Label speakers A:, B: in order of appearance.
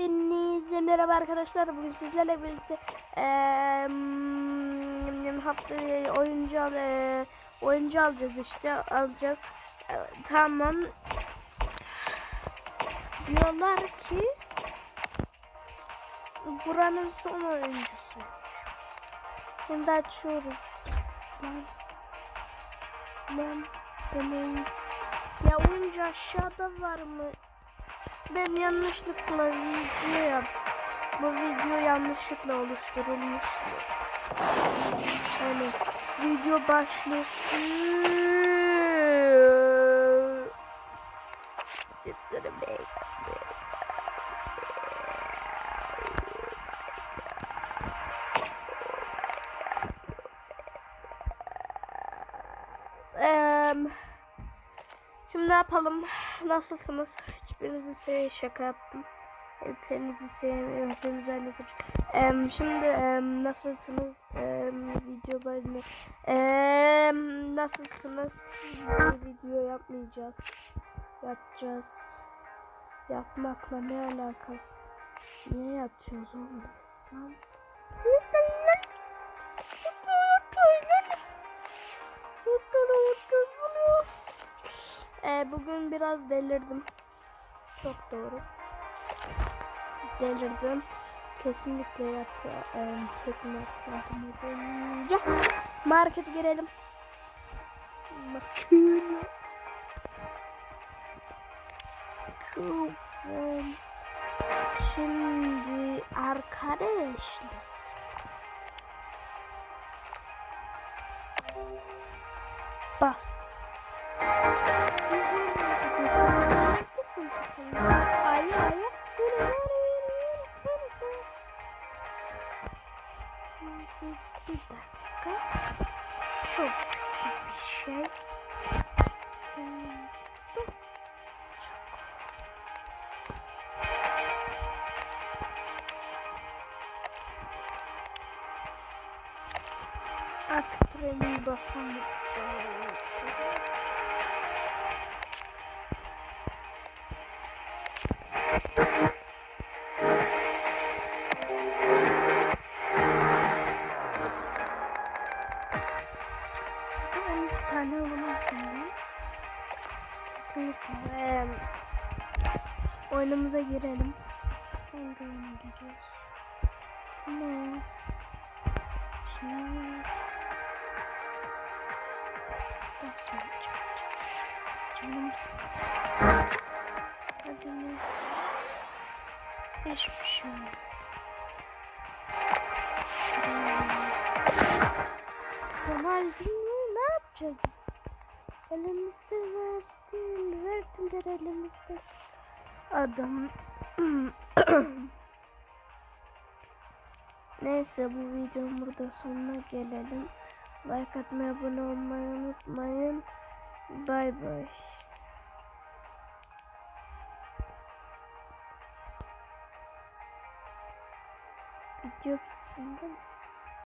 A: Hepinize merhaba arkadaşlar. Bugün sizlerle birlikte hmm, hafta oyuncu al, eee, oyuncu alacağız işte alacağız. Eee, tamam. Diyorlar ki buranın son oyuncusu. Şimdi açıyoruz. Lan. Lan. Benim. Ya oyuncu aşağıda var mı? Ben yanlışlıkla video yap. Bu video yanlışlıkla oluşturulmuş. Yani video başlasın. Eee Şimdi ne yapalım? Nasılsınız? Hiçbirinizi şey şaka yaptım. Hepinizi sevmiyorum. Hepinizi aynı Em, Şimdi em, nasılsınız? Em, video bölümü. Em, nasılsınız? Bir video yapmayacağız. Yapacağız. Yapmakla ne alakası? Niye yapacağız oğlum biz lan? Bugün biraz delirdim. Çok doğru. Delirdim. Kesinlikle yatı e, tekme atmadım. Markete girelim. Bakın. Kufum. Şimdi arkadaşlar. Bastım. Ayı ayı. Bir dakika. Çok kötü bir şey. Artık treni basamayacağım. Ben iki tane alalım şimdi. Kesinlikle. Ee, oyunumuza girelim. Hangi oyuna giriyoruz? Ne? Şimdi... Basmayacağım. Canım sıkıldı. Adımız... Hiçbir şey olmaz. Ronaldinho yapacağız? Elimizde verdin, verdiler elimizde. Adam. Neyse bu videonun burada sonuna gelelim. Like atmayı, abone olmayı unutmayın. Bay bay. Video mi?